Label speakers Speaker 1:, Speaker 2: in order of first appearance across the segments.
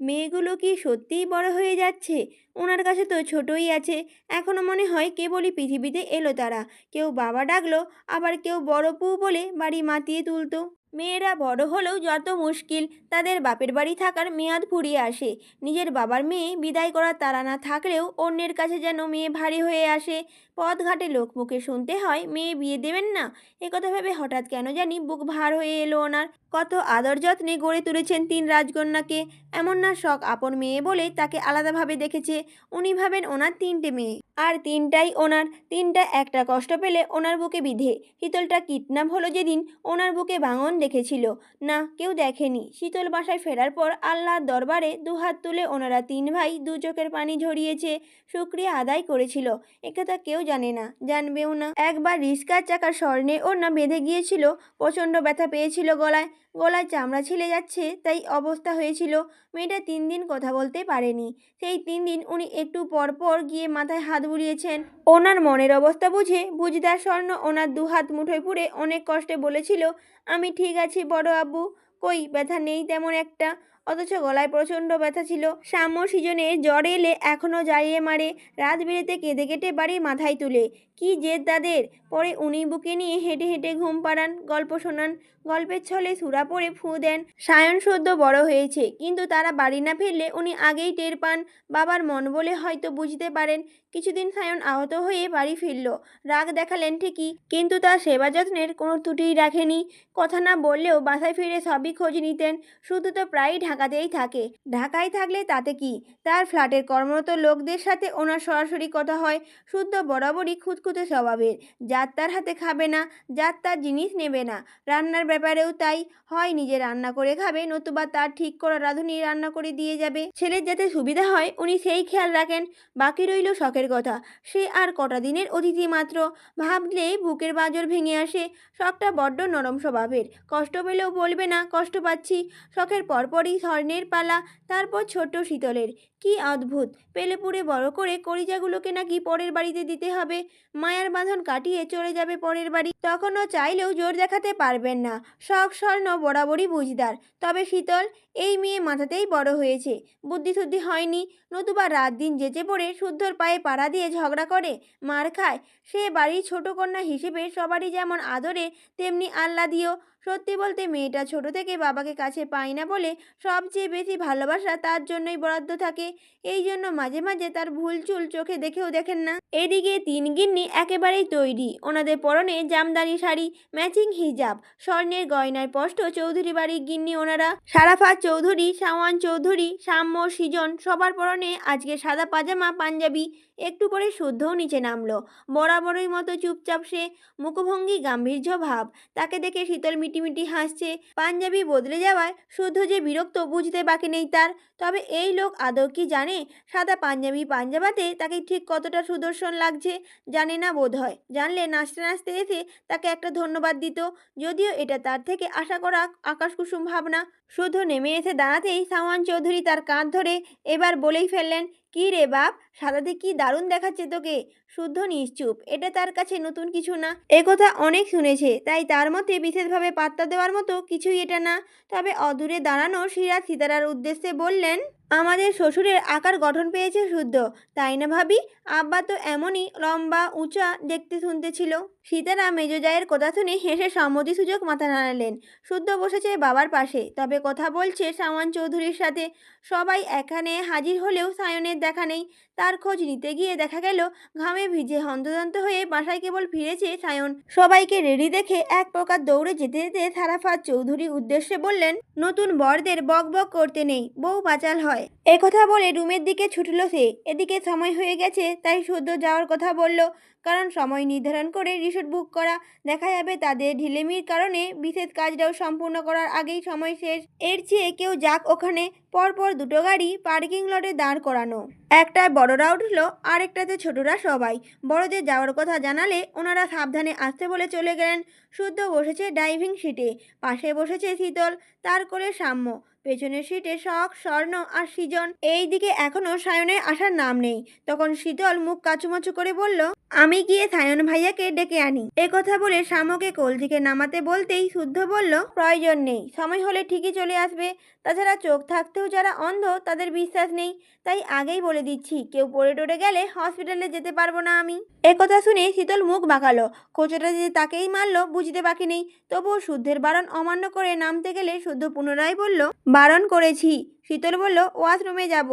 Speaker 1: মেয়েগুলো কি সত্যিই বড় হয়ে যাচ্ছে? ওনার কাছে তো ছোটই আছে। এখনও মনে হয় কেবলই পৃথিবীতে এলো তারা। কেউ বাবা ডাকলো, আবার কেউ বড় পু বলে বাড়ি মাতিয়ে তুলতো। মেয়েরা বড় হলেও যত মুশকিল, তাদের বাপের বাড়ি থাকার মেয়াদ ফুরিয়ে আসে। নিজের বাবার মেয়ে বিদায় করার তারা না থাকলেও অন্যের কাছে যেন মেয়ে ভারী হয়ে আসে। পথঘাটে লোকমুখে শুনতে হয়, মেয়ে বিয়ে দেবেন না? একথা ভেবে হঠাৎ কেন জানি বুক ভার হয়ে এলো ওনার। কত আদর যত্নে গড়ে তুলেছেন তিন রাজকন্যাকে। এমন না শখ আপন মেয়ে বলে তাকে আলাদাভাবে দেখেছে। উনি ভাবেন ওনার তিনটে মেয়ে। আর তিনটাই ওনার। তিনটা একটা কষ্ট পেলে ওনার বুকে বিধে। শীতলটা কিডন্যাপ হলো যেদিন ওনার বুকে ভাঙন দেখেছিল। না, কেউ দেখেনি। শীতল বাসায় ফেরার পর আল্লাহর দরবারে দুহাত তুলে ওনারা তিন ভাই দু চোখের পানি ঝরিয়েছে, শুক্রিয়া আদায় করেছিল। একথা কেউ জানে না, জানবেও না। একবার রিস্কার চাকার স্বর্ণে ওনা বেঁধে গিয়েছিল, প্রচণ্ড ব্যথা পেয়েছিল গলায়। গলায় চামড়া ছিলে যাচ্ছে, তাই অবস্থা হয়েছিল। মেয়েটা তিন দিন কথা বলতে পারেনি। সেই তিন দিন উনি একটু পর পর গিয়ে মাথায় হাত বুলিয়েছেন। ওনার মনের অবস্থা বুঝে বুঝদার স্বর্ণ ওনার দু হাত মুঠোয় পুড়ে অনেক কষ্টে বলেছিল, আমি ঠিক আছি বড় আব্বু, কই ব্যথা নেই তেমন একটা? অথচ গলায় প্রচণ্ড ব্যথা ছিল। সাম্য সিজনে জ্বর এলে এখনও জ্বালিয়ে মারে, রাত বেড়েতে কেঁদে কেটে বাড়ি মাথায় তুলে। কি জেদ তাদের? পরে উনি বুকে নিয়ে হেঁটে হেঁটে ঘুম পাড়ান, গল্প শোনান। গল্পের ছলে সুরা পড়ে ফু দেন। সায়ন সদ্য বড় হয়েছে, কিন্তু তারা বাড়ি না ফিরলে উনি আগেই টের পান, বাবার মন বলে হয়তো বুঝতে পারেন। কিছুদিন সায়ন আহত হয়ে বাড়ি ফিরল। রাগ দেখালেন ঠিকই, কিন্তু তার সেবা যত্নের কোনো ত্রুটিই রাখেনি। কথা না বললেও বাসায় ফিরে সবই খোঁজ নিতেন। শুধু তো প্রায়ই ঢাকাতেই থাকে। ঢাকায় থাকলে তাতে কি? তার ফ্ল্যাটের কর্মরত লোকদের সাথে ওনার সরাসরি কথা হয়। শুদ্ধ বরাবরই খুঁতখুঁতে স্বভাবের। যার তার হাতে খাবে না যার তার জিনিস নেবে না। রান্নার ব্যাপারেও তাই হয়, নিজে রান্না করে খাবে, নতুবা তার ঠিক করা রাঁধুনি রান্না করে দিয়ে যাবে। ছেলের যাতে সুবিধা হয়, উনি সেই খেয়াল রাখেন, বাকি রইল শখের কথা। সে আর কটা দিনের অতিথি মাত্র। ভাবলেই বুকের বাজর ভেঙে আসে, শখটা বড্ড নরম স্বভাবের। কষ্ট পেলেও বলবে না, কষ্ট পাচ্ছি। শখের পরপরই স্বর্ণের পালা, তারপর ছোট্ট শীতলের। কি অদ্ভুত! পেলে পুড়ে বড় করে কলিজাগুলোকে নাকি পরের বাড়িতে দিতে হবে। মায়ার বাঁধন কাটিয়ে চলে যাবে পরের বাড়ি, তখনও চাইলেও জোর দেখাতে পারবেন না। শখ স্বর্ণ বরাবরই বুঝদার। তবে শীতল এই মেয়ে মাথাতেই বড় হয়েছে। বুদ্ধি শুদ্ধি হয়নি। নতুবা রাত দিন যেচে পড়ে শুদ্ধর পায়ে পাড়া দিয়ে ঝগড়া করে, মার খায়। সে বাড়ির ছোট কন্যা হিসেবে সবারই যেমন আদরে, তেমনি আল্লা দিও সত্যি বলতে মেয়েটা ছোট থেকে বাবাকে কাছে পায় না বলে সবচেয়ে বেশি ভালোবাসা তার জন্যই বরাদ্দ থাকে। এই জন্য মাঝে মাঝে তার ভুল চুল চোখে দেখেও দেখেন না। এদিকে তিন গিন্নি একেবারেই তৈরি। ওনাদের পরনে জামদানি শাড়ি, ম্যাচিং হিজাব, স্বর্ণের গয়নায় স্পষ্ট চৌধুরী বাড়ির গিন্নি ওনারা। সারাফাত চৌধুরী শাওয়ান চৌধুরী সাম্য সৃজন সবার পরনে আজকে সাদা পাজামা পাঞ্জাবি একটু পরে শুদ্ধও নিচে নামলো। বরাবরই মতো চুপচাপ সে মুখভঙ্গি গাম্ভীর্য ভাব, তাকে দেখে শীতল মিটিমিটি হাসছে। পাঞ্জাবি বদলে যাওয়ায় শুদ্ধ যে বিরক্ত বুঝতে বাকি নেই তার। তবে এই লোক আদৌ কি জানে? সাদা পাঞ্জাবি পাঞ্জাবাতে তাকে ঠিক কতটা সুদর্শন লাগছে? জানে না বোধ হয়। জানলে নাচতে নাচতে এসে তাকে একটা ধন্যবাদ দিত। যদিও এটা তার থেকে আশা করা আকাশকুসুম ভাবনা। শুধু নেমে এসে দাঁড়াতেই সাওয়ান চৌধুরী তার কাঁধ ধরে এবার বলেই ফেললেন কি রে বাপ? সাদাতে কি দারুণ দেখাচ্ছে তোকে? শুদ্ধ নিশ্চুপ, এটা তার কাছে নতুন কিছু না? একথা অনেক শুনেছে, তাই তার মতে বিশেষভাবে পাত্তা দেওয়ার মতো কিছুই এটা না। তবে অদূরে দাঁড়ানো সিরাজ সিতারার উদ্দেশ্যে বললেন আমাদের শ্বশুরের আকার গঠন পেয়েছে শুদ্ধ, তাই না ভাবি? আব্বা তো এমনই লম্বা, উঁচা, দেখতে শুনতে ছিল। সীতারা মেজজায়ের কথা শুনে হেসে সম্মতি সুযোগ মাথা নাড়ালেন। শুদ্ধ বসেছে বাবার পাশে, তবে কথা বলছে সাওয়ান চৌধুরীর সাথে। সবাই এখানে হাজির হলেও সায়নের দেখা নেই। তার খোঁজ নিতে গিয়ে দেখা গেল, ঘামে ভিজে হন্তদন্ত হয়ে বাসায় কেবল ফিরেছে সায়ন। সবাইকে রেডি দেখে এক প্রকার দৌড়ে যেতে যেতে সারাফাত চৌধুরী উদ্দেশ্যে বললেন, নতুন বরদের বক বক করতে নেই, বউ বাচাল হয়। একথা বলে রুমের দিকে ছুটল সে। এদিকে সময় হয়ে গেছে, তাই সদ্য যাওয়ার কথা বলল। কারণ সময় নির্ধারণ করে রিসোর্ট বুক করা দেখা যাবে তাদের ঢিলেমির কারণে বিশেষ কাজটাও সম্পূর্ণ করার আগেই সময় শেষ। এর চেয়ে কেউ যাক ওখানে পরপর দুটো গাড়ি পার্কিং লটে দাঁড় করানো। একটায় বড়রা উঠল, আরেকটাতে ছোটরা সবাই। বড়দের যাওয়ার কথা জানালে ওনারা সাবধানে আসতে বলে চলে গেলেন। শুদ্ধ বসেছে ড্রাইভিং সিটে, পাশে বসেছে শীতল, তার করে সাম্য। পেছনের সিটে শখ, স্বর্ণ আর সৃজন। এই দিকে এখনও সায়নের আসার নাম নেই। তখন শীতল মুখ কাচুমাচু করে বলল আমি গিয়ে সায়ন ভাইয়াকে ডেকে আনি। এ কথা বলে শামকে কোল থেকে নামাতে বলতেই শুদ্ধ বলল, প্রয়োজন নেই, সময় হলে ঠিকই চলে আসবে। তাছাড়া চোখ থাকতেও যারা অন্ধ, তাদের বিশ্বাস নেই। তাই আগেই বলে দিচ্ছি, কেউ পড়ে টরে গেলে হসপিটালে যেতে পারব না আমি। এ কথা শুনে শীতল মুখ বাঁকালো। কোচটা যে তাকেই মারলো, বুঝতে বাকি নেই। তবুও শুদ্ধের বারণ অমান্য করে নামতে গেলে শুদ্ধ পুনরায় বলল, বারণ করেছি। শীতল বলল, ওয়াশরুমে যাব।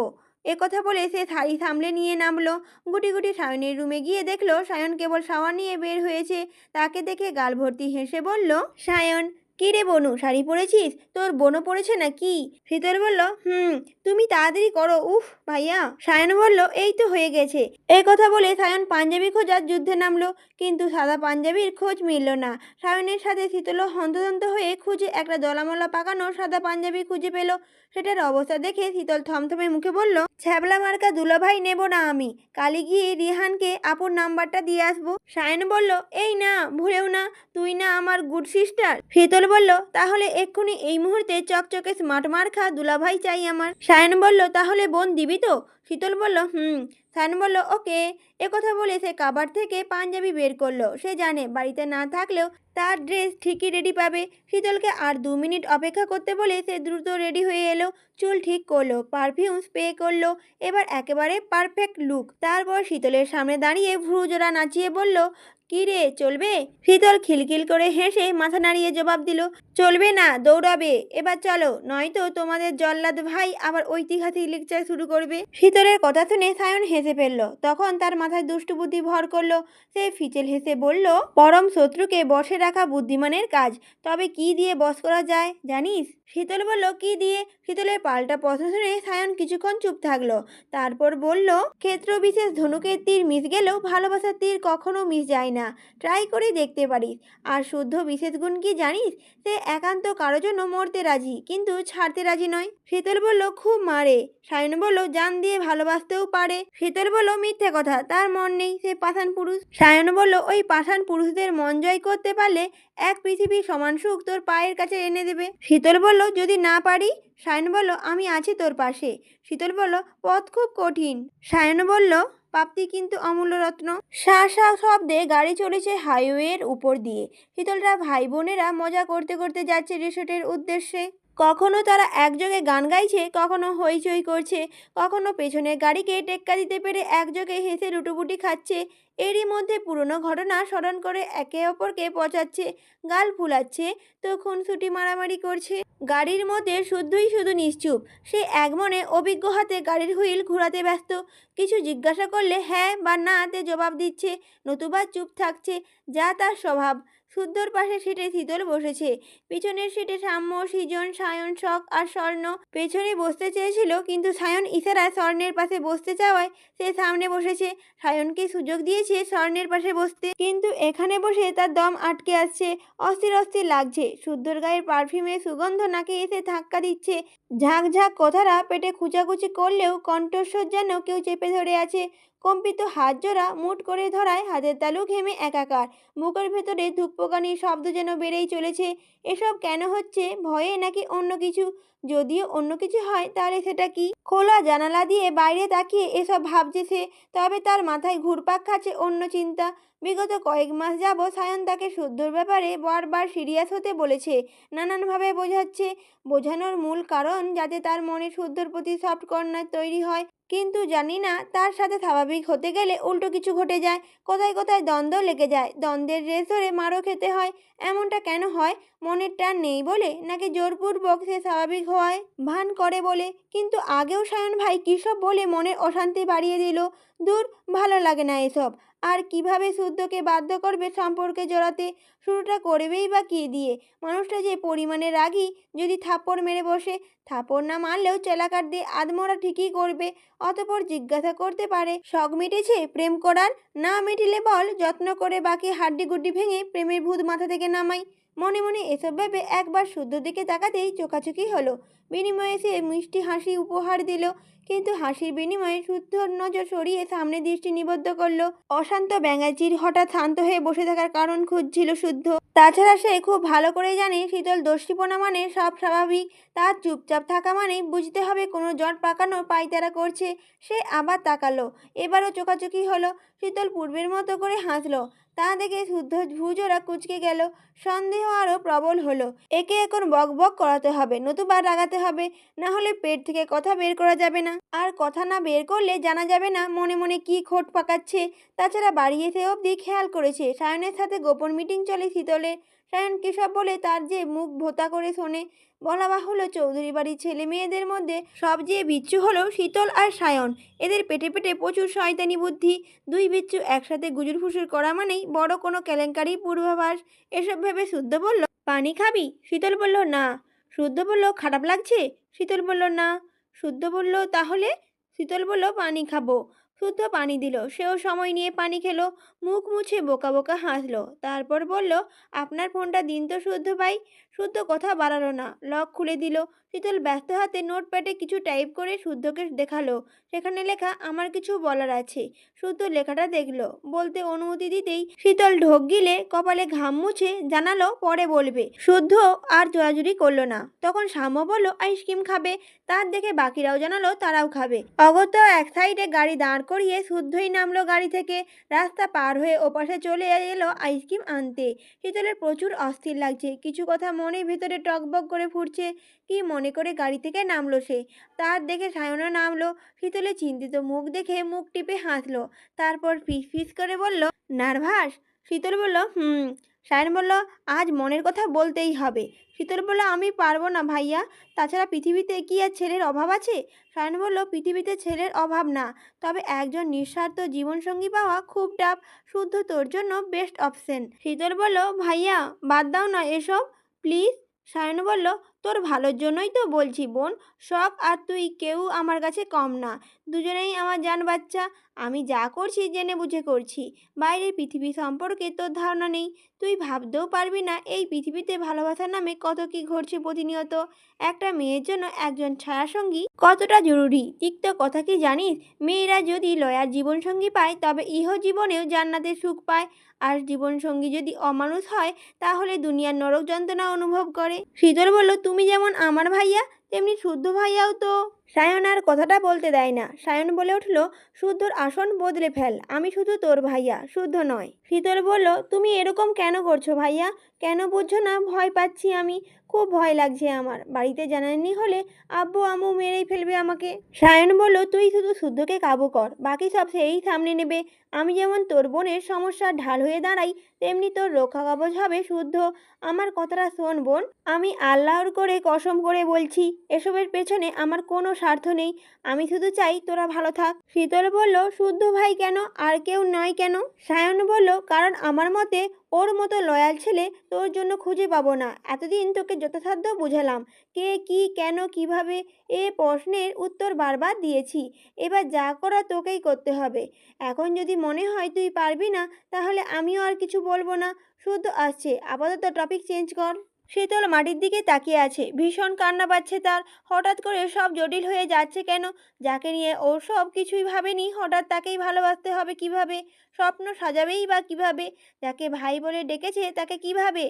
Speaker 1: এ কথা বলে সে শাড়ি সামলে নিয়ে নামলো। গুটি গুটি সায়নের রুমে গিয়ে দেখল সায়ন কেবল শাওয়ার নিয়ে বের হয়েছে। তাকে দেখে গাল ভর্তি হেসে বলল, সায়ন কি রে বনু, শাড়ি পরেছিস? তোর বোনও পরেছে না কি শীতল বলল, হুম, তুমি তাড়াতাড়ি করো। উফ, ভাইয়া, সায়ন বলল, এই তো হয়ে গেছে। এই কথা বলে সায়ন পাঞ্জাবি খোঁজার যুদ্ধে নামলো, কিন্তু সাদা পাঞ্জাবির খোঁজ মিলল না। সায়নের সাথে শীতল হন্তদন্ত হয়ে খুঁজে একটা দলামলা পাকানো সাদা পাঞ্জাবি খুঁজে পেল। সেটার অবস্থা দেখে শীতল থমথমে মুখে বলল, ছ্যাবলা মার্কা দুলাভাই নেব না আমি। কালি গিয়ে রিহানকে আপুর নাম্বারটা দিয়ে আসব। সায়ন বলল, এই না, ভুলেও না, তুই না আমার গুড সিস্টার শীতল বলল, তাহলে এক্ষুনি এই মুহূর্তে চকচকে স্মার্ট মার্কা দুলাভাই চাই আমার। সায়ন বলল, তাহলে বোন দিবি তো? শীতল বলল, হুম। সায়ন বলল, ওকে। কথা বলে সে কাবার থেকে পাঞ্জাবি বের করল। সে জানে বাড়িতে না থাকলেও তার ড্রেস ঠিকই রেডি পাবে। শীতলকে আর দু মিনিট অপেক্ষা করতে বলে সে দ্রুত রেডি হয়ে এলো, চুল ঠিক করল পারফিউম স্প্রে করল, এবার একেবারে পারফেক্ট লুক তারপর শীতলের সামনে দাঁড়িয়ে ভ্রুজোড়া নাচিয়ে বলল কি রে, চলবে? শীতল খিলখিল করে হেসে মাথা নাড়িয়ে জবাব দিল, চলবে না, দৌড়াবে। এবার চলো, নয়তো তোমাদের জল্লাদ ভাই আবার ঐতিহাসিক লেকচার শুরু করবে। শীতলের কথা শুনে সায়ন হেসে ফেলল। তখন তার মাথায় দুষ্টু বুদ্ধি ভর করল। সে ফিচেল হেসে বলল, পরম শত্রুকে বসে রাখা বুদ্ধিমানের কাজ, তবে কি দিয়ে বস করা যায়, জানিস? শীতল বলল, কি দিয়ে? শীতলের পাল্টা কথা শুনে সায়ন কিছুক্ষণ চুপ থাকল। তারপর বলল ক্ষেত্র বিশেষ ধনুকের তীর মিস গেলেও ভালোবাসার তীর কখনো মিস যায় ট্রাই করে দেখতে পারিস। আর শুদ্ধ বিশেষ গুণ কি জানিস? সে একান্ত কারোর জন্য মরতে রাজি, কিন্তু ছাড়তে রাজি নয়। শীতল বলল, খুব মারে। সায়ন বলল, জান দিয়ে ভালোবাসতেও পারে। শীতল বলল, মিথ্যে কথা, তার মন নেই, সে পাষাণ পুরুষ। সায়ন বলল, ওই পাষাণ পুরুষদের মন জয় করতে পারলে এক পৃথিবীর সমান সুখ তোর পায়ের কাছে এনে দেবে। শীতল বলল, যদি না পারি? সায়ন বলল, আমি আছি তোর পাশে। শীতল বলল, পথ খুব কঠিন। সায়ন বলল প্রাপ্তি কিন্তু অমূল্য রত্ন শা শা শব্দে গাড়ি চলেছে হাইওয়ের উপর দিয়ে। শীতলরা ভাই বোনেরা মজা করতে করতে যাচ্ছে রিসোর্টের উদ্দেশ্যে। কখনো তারা একযোগে গান গাইছে, কখনো হইচই করছে, কখনো পেছনের গাড়িকে টেক্কা দিতে পেরে একযোগে হেসে লুটোপুটি খাচ্ছে। এরই মধ্যে পুরনো ঘটনা স্মরণ করে একে অপরকে পচাচ্ছে, গাল ফুলাচ্ছে তো খুনসুটি মারামারি করছে। গাড়ির মধ্যে শুধুই শুধু নিশ্চুপ, সে এক মনে অভিজ্ঞ হাতে গাড়ির হুইল ঘোরাতে ব্যস্ত। কিছু জিজ্ঞাসা করলে হ্যাঁ বা না তে জবাব দিচ্ছে, নতুবা চুপ থাকছে, যা তার স্বভাব। শুদ্ধর পাশে সিটে শীতল বসেছে। পিছনের সিটে সাম্য, সৃজন, সায়ন শখ আর স্বর্ণ। পেছনে বসতে চেয়েছিল, কিন্তু সায়ন ইশারায় স্বর্ণের পাশে বসতে চাওয়ায় সে সামনে বসেছে। সায়নকে সুযোগ দিয়েছে স্বর্ণের পাশে বসতে। কিন্তু এখানে বসে তার দম আটকে আসছে অস্থির অস্থির লাগছে। শুদ্ধর গায়ের পারফিউমের সুগন্ধ নাকে এসে ধাক্কা দিচ্ছে। ঝাঁক ঝাঁক কথারা পেটে খুঁচাখুচি করলেও কণ্ঠস্বর যেন কেউ চেপে ধরে আছে। কম্পিত হাত জোড়া মুট করে ধরায় হাতের তালু ঘেমে একাকার। বুকের ভেতরে ধুকপোকানির শব্দ যেন বেড়েই চলেছে। এসব কেন হচ্ছে? ভয়ে নাকি অন্য কিছু? যদিও অন্য কিছু হয়, তাহলে সেটা কি? খোলা জানালা দিয়ে বাইরে তাকিয়ে এসব ভাবছে সে, তবে তার মাথায় ঘুরপাক খাচ্ছে অন্য চিন্তা। বিগত কয়েক মাস যাব সায়ন তাকে শুদ্ধর ব্যাপারে বারবার সিরিয়াস হতে বলেছে। নানানভাবে বোঝাচ্ছে। বোঝানোর মূল কারণ যাতে তার মনে শুদ্ধর প্রতি সফট কর্নার তৈরি হয় কিন্তু জানি না, তার সাথে স্বাভাবিক হতে গেলে উল্টো কিছু ঘটে যায়। কোথায় কোথায় দ্বন্দ্ব লেগে যায়। দ্বন্দ্বের রেস ধরে মারও খেতে হয়। এমনটা কেন হয়? মনের টান নেই বলে? নাকি জোরপূর্বক সে স্বাভাবিক হওয়ায় ভান করে বলে? কিন্তু আগেও সায়ন ভাই কী সব বলে মনের অশান্তি বাড়িয়ে দিল? দূর, ভালো লাগে না এসব। আর কীভাবে শুদ্ধকে বাধ্য করবে সম্পর্কে জড়াতে শুরুটা করবেই বা কী দিয়ে? মানুষটা যে পরিমাণে রাগি, যদি থাপ্পড় মেরে বসে, থাপ্পড় না মারলেও চেলাকার দিয়ে আদমরা ঠিকই করবে, অতপর জিজ্ঞাসা করতে পারে, শখ মিটেছে প্রেম করার? না মিটিলে বল, যত্ন করে বাকি হাড্ডি গুড্ডি ভেঙে প্রেমের ভূত মাথা থেকে নামাই। মনে মনে এসব ভেবে একবার শুদ্ধ দিকে তাকাতেই চোখাচোখি হলো। বিনিময়ে সে মিষ্টি হাসি উপহার দিল, কিন্তু হাসির বিনিময়ে শুদ্ধর নজর সরিয়ে সামনে দৃষ্টি নিবদ্ধ করল। অশান্ত ব্যাঙাচির হঠাৎ শান্ত হয়ে বসে থাকার কারণ খুঁজছিল শুদ্ধ। তাছাড়া সে খুব ভালো করে জানে, শীতল দস্যিপনা মানে সব স্বাভাবিক। তার চুপচাপ থাকা মানে বুঝতে হবে কোনো জট পাকানো পায়তারা করছে। সে আবার তাকালো, এবারও চোখাচোখি হলো। শীতল পূর্বের মতো করে হাসলো তা দেখে শুদ্ধ ভুজোরা কুচকে গেল। সন্দেহ আরও প্রবল হলো। একে এখন বক বক করাতে হবে, নতুবা রাগাতে হবে। না হলে পেট থেকে কথা বের করা যাবে না। আর কথা না বের করলে জানা যাবে না মনে মনে কি খোট পাকাচ্ছে। তাছাড়া বাড়ি এসে অবধি খেয়াল করেছে, সায়নের সাথে গোপন মিটিং চলে শীতলে সায়ন কেসব বলে তার যে মুখ ভোতা করে শোনে। বলা বাহুল্য চৌধুরী বাড়ির ছেলে মেয়েদের মধ্যে সবচেয়ে বিচ্ছু হলো শীতল আর সায়ন। এদের পেটে পেটে প্রচুর শয়তানি বুদ্ধি। দুই বিচ্ছু একসাথে গুজুর ফুসুর করা মানেই বড় কোনো কেলেঙ্কারি, পূর্বাভাস। এসব ভেবে শুদ্ধ বলল, পানি খাবি? শীতল বলল, না। শুদ্ধ বলল, খারাপ লাগছে? শীতল বলল, না। শুদ্ধ বলল, তাহলে? শীতল বলল, পানি খাব। শুদ্ধ পানি দিল, সেও সময় নিয়ে পানি খেলো, মুখ মুছে বোকা বোকা হাসলো। তারপর বলল, আপনার ফোনটা দিন তো শুদ্ধ ভাই। শুদ্ধ কথা বাড়ালো না। লক খুলে দিল। শীতল ব্যস্ত হাতে নোটপ্যাডে কিছু টাইপ করে শুদ্ধকে দেখাল। সেখানে লেখা, আমার কিছু বলার আছে। শুদ্ধ লেখাটা দেখল। বলতে অনুমতি দিতেই শীতল ঢোক গিলে কপালে ঘাম মুছে জানালো, পরে বলবে। শুদ্ধ আর জোরাজুরি করল না। তখন সাম্য বলল আইসক্রিম খাবে? তার দেখে বাকিরাও জানালো, তারাও খাবে। অগত্য এক সাইডে গাড়ি দাঁড় করিয়ে শুদ্ধই নামলো গাড়ি থেকে। রাস্তা পার হয়ে ওপাশে চলে এলো আইসক্রিম আনতে। শীতলের প্রচুর অস্থির লাগছে। কিছু কথা মনের ভেতরে টকবক করে ফুটছে। কি মনে করে গাড়ি থেকে নামলো সে? তার দেখে সায়না নামলো, শীতলে চিন্তিত মুখ দেখে মুখ টিপে হাসলো। তারপর ফিস ফিস করে বলল, নার্ভাস? শীতল বলল, হুম। সায়ন বলল, আজ মনের কথা বলতেই হবে। শীতল বলল, আমি পারব না ভাইয়া। তাছাড়া পৃথিবীতে কি আর ছেলের অভাব আছে? সায়ন বলল, পৃথিবীতে ছেলের অভাব না। তবে একজন নিঃস্বার্থ জীবনসঙ্গী পাওয়া খুব টাফ শুদ্ধ তোর জন্য বেস্ট অপশন শীতল বলল, ভাইয়া, বাদ দাও না এসব। প্লিজ। সায়ন বলল, তোর ভালোর জন্যই তো বলছি বোন, শখ আর তুই কেউ আমার কাছে কম না। দুজনেই আমার জান বাচ্চা। আমি যা করছি জেনে বুঝে করছি। বাইরের পৃথিবী সম্পর্কে তোর ধারণা নেই। তুই ভাবতেও পারবি না এই পৃথিবীতে ভালোবাসার নামে কত কি ঘটছে প্রতিনিয়ত। একটা মেয়ের জন্য একজন ছায়াসঙ্গী কতটা জরুরি? তিক্ত কথা কি জানিস? মেয়েরা যদি লয়ার জীবনসঙ্গী পায়, তবে ইহ জীবনেও জান্নাতের সুখ পায়। আর জীবনসঙ্গী যদি অমানুষ হয়, তাহলে দুনিয়ার নরক যন্ত্রণা অনুভব করে। শীতল বলল, তুমি যেমন আমার ভাইয়া তেমনি শুদ্ধ ভাইয়াও তো। সায়ন আর কথাটা বলতে দেয় না। সায়ন বলে উঠল, শুদ্ধর আসন বদলে ফেল। আমি শুধু তোর ভাইয়া, শুদ্ধ নয়। শীতল বলল, তুমি এরকম কেন করছ ভাইয়া? কেন বুঝছ না? ভয় পাচ্ছি আমি। খুব ভয় লাগছে আমার। বাড়িতে জানাননি হলে আব্বু, আম্মু মেরেই ফেলবে আমাকে। সায়ন বলল, তুই শুধু শুদ্ধকে কাবু কর। বাকি সব সেই সামনে নেবে। আমি যেমন তোর বোনের সমস্যার ঢাল হয়ে দাঁড়াই, তেমনি তোর রক্ষা কবচ হবে শুদ্ধ। আমার কথাটা শোন বোন। আমি আল্লাহর করে কসম করে বলছি। এসবের পেছনে আমার কোনো স্বার্থ নেই। আমি শুধু চাই তোরা ভালো থাক। শীতল বলল, শুদ্ধ ভাই কেন? আর কেউ নয় কেন? সায়ন বলল, কারণ আমার মতে ওর মতো লয়াল ছেলে তোর জন্য খুঁজে পাবো না। এতদিন তোকে যথাসাধ্য বুঝালাম। কে, কি, কেন, কীভাবে এ প্রশ্নের উত্তর বারবার দিয়েছি। এবার যা করা তোকেই করতে হবে। এখন যদি মনে হয় তুই পারবি না, তাহলে আমিও আর কিছু বলব না। শুদ্ধ আসছে। আপাতত টপিক চেঞ্জ কর। শীতল মাটির দিকে তাকিয়ে আছে। ভীষণ কান্না পাচ্ছে তার। হঠাৎ করে সব জটিল হয়ে যাচ্ছে কেন? যাকে নিয়ে ও সব কিছুই ভাবেনি, হঠাৎ তাকেই ভালোবাসতে হবে কীভাবে? স্বপ্ন সাজাবেই বা কীভাবে? যাকে ভাই বলে ডেকেছে তাকে কীভাবে?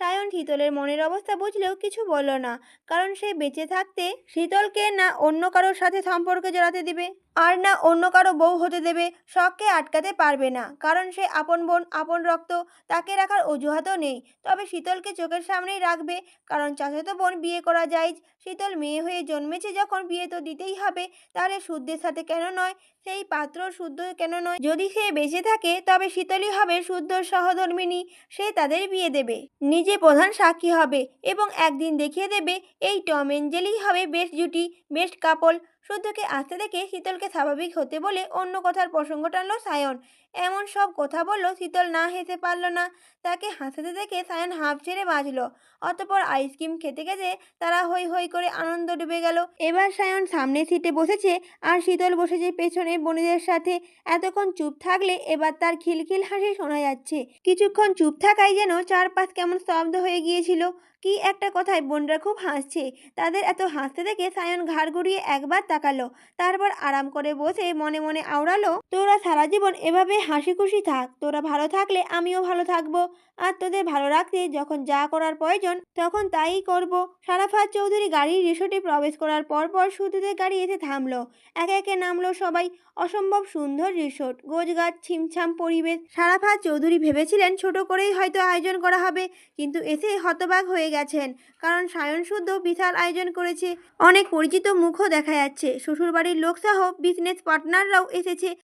Speaker 1: সায়ন শীতলের মনের অবস্থা বুঝলেও কিছু বলল না, কারণ সে বেঁচে থাকতে শীতলকে না অন্য কারোর সাথে সম্পর্কে জড়াতে দেবে, আর না অন্য কারও বউ হতে দেবে, শখকে আটকাতে পারবে না, কারণ সে আপন বোন, আপন রক্ত, তাকে রাখার অজুহাতও নেই। তবে শীতলকে চোখের সামনেই রাখবে, কারণ চাচাতো বোন বিয়ে করা যায় শীতল মেয়ে হয়ে জন্মেছে যখন বিয়ে তো দিতেই হবে তাহলে শুদ্ধের সাথে কেন নয়, সেই পাত্র শুদ্ধ কেন নয়? যদি সে বেঁচে থাকে, তবে শীতলই হবে শুদ্ধর সহধর্মিনী, সে তাদের বিয়ে দেবে। নিজে প্রধান সাক্ষী হবে এবং একদিন দেখিয়ে দেবে, এই টম এঞ্জেলই হবে বেস্ট জুটি বেস্ট কাপল। শুদ্ধকে আসতে দেখে শীতলকে স্বাভাবিক হতে বলে অন্য কথার প্রসঙ্গ টানল সায়ন। এমন সব কথা বলল, শীতল না হেসে পারল না। তাকে হাসাতে দেখে সায়ন হাঁপ ছেড়ে বাঁচল অতপর আইসক্রিম খেতে খেতে তারা হই হই করে আনন্দ ডুবে গেল। এবার সায়ন সামনের সিটে বসেছে আর শীতল বসেছে পেছনে বোনেদের সাথে। এতক্ষণ চুপ থাকলে এবার তার খিলখিল হাসি শোনা যাচ্ছে। কিছুক্ষণ চুপ থাকাই যেন চারপাশ কেমন স্তব্ধ হয়ে গিয়েছিল। কি একটা কথায় বোনরা খুব হাসছে। তাদের এত হাসতে দেখে সায়ন ঘাড় ঘুরিয়ে একবার তাকালো। তারপর আরাম করে বসে মনে মনে আওড়ালো, তোরা সারা জীবন এভাবে হাসি খুশি থাক। তোরা ভালো থাকলে আমিও ভালো থাকব। আর তোদের ভালো রাখতে যখন যা করার প্রয়োজন, তখন তাই করব। সারাফাত চৌধুরী গাড়ির রিসোর্টে প্রবেশ করার পর পর সুতুদের গাড়ি এসে থামলো। একে একে নামলো সবাই। অসম্ভব সুন্দর রিসোর্ট। গোছগাছ, ছিমছাম পরিবেশ। সারাফাত চৌধুরী ভেবেছিলেন ছোট করেই হয়তো আয়োজন করা হবে, কিন্তু এসে হতবাক হয়ে গেছেন। কারণ সায়ন শুদ্ধ বিশাল আয়োজন করেছে। অনেক পরিচিত মুখও দেখা যাচ্ছে। শ্বশুরবাড়ির লোকসহ বিজনেস পার্টনাররাও এসেছে।